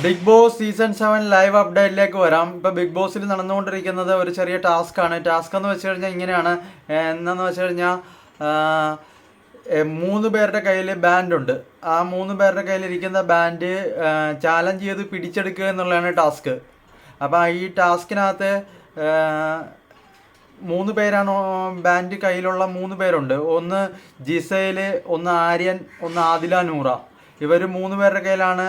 Bigg Boss season seven live അപ്ഡേറ്റിലേക്ക് വരാം. ഇപ്പൊ big ബോസിൽ നടന്നുകൊണ്ടിരിക്കുന്നത് ഒരു ചെറിയ ടാസ്ക് ആണ്. ടാസ്ക് എന്ന് വെച്ച് കഴിഞ്ഞാൽ ഇങ്ങനെയാണ്. എന്നു വെച്ച് കഴിഞ്ഞാൽ മൂന്ന് പേരുടെ കയ്യിൽ ബാൻഡ് ഉണ്ട്. ആ മൂന്ന് പേരുടെ കയ്യിൽ ഇരിക്കുന്ന ബാൻഡ് ചാലഞ്ച് ചെയ്ത് പിടിച്ചെടുക്കുക എന്നുള്ളതാണ് ടാസ്ക്. അപ്പോൾ ഈ ടാസ്കിനകത്ത് മൂന്ന് പേരാണ് ബാൻഡ് കയ്യിലുള്ള മൂന്ന് പേരുണ്ട്. ഒന്ന് ജിസയിൽ ഒന്ന് ആര്യൻ ഒന്ന് ആദില നൂറ. ഇവർ മൂന്ന് പേരുടെ കയ്യിലാണ്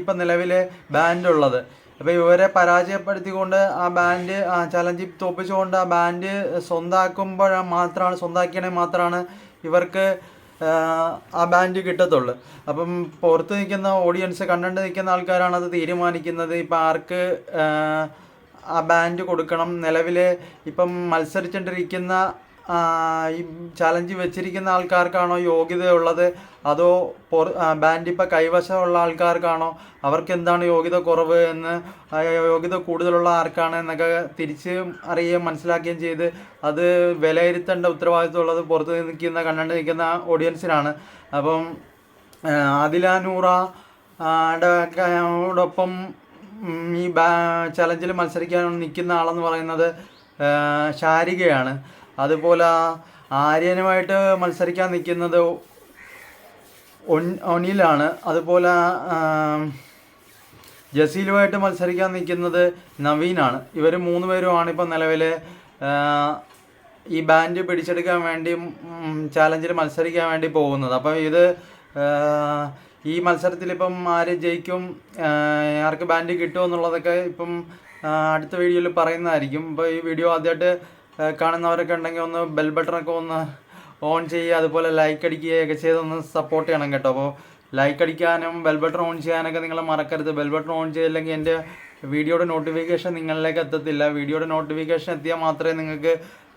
ഇപ്പം നിലവിൽ ബാൻഡ് ഉള്ളത്. അപ്പോൾ ഇവരെ പരാജയപ്പെടുത്തിക്കൊണ്ട് ആ ബാൻഡ് ആ ചലഞ്ചിൽ തോപ്പിച്ചുകൊണ്ട് ആ ബാൻഡ് സ്വന്താക്കുമ്പോൾ മാത്രമാണ് സ്വന്താക്കിയാണെങ്കിൽ മാത്രമാണ് ഇവർക്ക് ആ ബാൻഡ് കിട്ടത്തുള്ളൂ. അപ്പം പുറത്ത് നിൽക്കുന്ന ഓഡിയൻസ് കണ്ടുകൊണ്ട് നിൽക്കുന്ന ആൾക്കാരാണ് അത് തീരുമാനിക്കുന്നത്. ഇപ്പം ആർക്ക് ആ ബാൻഡ് കൊടുക്കണം? നിലവിൽ ഇപ്പം മത്സരിച്ചുകൊണ്ടിരിക്കുന്ന ഈ ചലഞ്ച് വെച്ചിരിക്കുന്ന ആൾക്കാർക്കാണോ യോഗ്യതയുള്ളത്? അതോ പൊറ ബാൻഡിപ്പ കൈവശമുള്ള ആൾക്കാർക്കാണോ? അവർക്ക് എന്താണ് യോഗ്യത കുറവ് എന്ന് യോഗ്യത കൂടുതലുള്ള ആർക്കാണ് എന്നൊക്കെ തിരിച്ച് അറിയുകയും മനസ്സിലാക്കുകയും ചെയ്ത് അത് വിലയിരുത്തേണ്ട ഉത്തരവാദിത്വമുള്ളത് പുറത്ത് നിൽക്കുന്ന കണ്ടു നിൽക്കുന്ന ഓഡിയൻസിനാണ് അപ്പം ആദില നൂറ ോടൊപ്പം ഈ ചലഞ്ചിൽ മത്സരിക്കാൻ നിൽക്കുന്ന ആളെന്ന് പറയുന്നത് ശാരികയാണ്. അതുപോലെ ആര്യനുമായിട്ട് മത്സരിക്കാൻ നിൽക്കുന്നത് ഒനിലാണ്. അതുപോലെ ജസീലുമായിട്ട് മത്സരിക്കാൻ നിൽക്കുന്നത് നവീനാണ്. ഇവർ മൂന്ന് പേരുമാണ് ഇപ്പം നിലവിൽ ഈ ബാൻഡ് പിടിച്ചെടുക്കാൻ വേണ്ടി ചാലഞ്ചിൽ മത്സരിക്കാൻ വേണ്ടി പോകുന്നത്. അപ്പം ഇത് ഈ മത്സരത്തിൽ ഇപ്പം ആര് ജയിക്കും ആർക്ക് ബാൻഡ് കിട്ടുമെന്നുള്ളതൊക്കെ ഇപ്പം അടുത്ത വീഡിയോയിൽ പറയുന്നതായിരിക്കും. ഇപ്പോൾ ഈ വീഡിയോ ആദ്യമായിട്ട് കാണുന്നവരൊക്കെ ഉണ്ടെങ്കിൽ ഒന്ന് ബെൽ ബട്ടണൊക്കെ ഒന്ന് ഓൺ ചെയ്യുക അതുപോലെ ലൈക്ക് അടിക്കുകയൊക്കെ ചെയ്തൊന്ന് സപ്പോർട്ട് ചെയ്യണം കേട്ടോ. അപ്പോൾ ലൈക്ക് അടിക്കാനും ബെൽ ബട്ടൺ ഓൺ ചെയ്യാനൊക്കെ നിങ്ങൾ മറക്കരുത്. ബെൽ ബട്ടൺ ഓൺ ചെയ്തില്ലെങ്കിൽ എന്റെ വീഡിയോയുടെ നോട്ടിഫിക്കേഷൻ നിങ്ങളിലേക്ക് എത്തത്തില്ല. വീഡിയോയുടെ നോട്ടിഫിക്കേഷൻ എത്തിയാൽ മാത്രമേ നിങ്ങൾക്ക്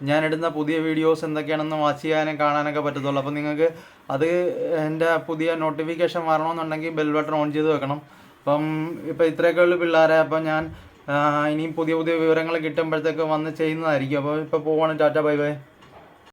ഞാൻ ഇടുന്ന പുതിയ വീഡിയോസ് എന്തൊക്കെയാണെന്ന് വാച്ച് ചെയ്യാനും കാണാനൊക്കെ പറ്റത്തുള്ളൂ. അപ്പോൾ നിങ്ങൾക്ക് അത് എന്റെ പുതിയ നോട്ടിഫിക്കേഷൻ വരണമെന്നുണ്ടെങ്കിൽ ബെൽ ബട്ടൺ ഓൺ ചെയ്ത് വെക്കണം. അപ്പം ഇപ്പോൾ ഇത്രയൊക്കെ ഉള്ളു പിള്ളേരെ. അപ്പം ഞാൻ ഇനിയും പുതിയ പുതിയ വിവരങ്ങൾ കിട്ടുമ്പോഴത്തേക്ക് വന്ന് ചെയ്യുന്നതായിരിക്കും. അപ്പോൾ ഇപ്പോൾ പോവാണ്. Tata bye bye.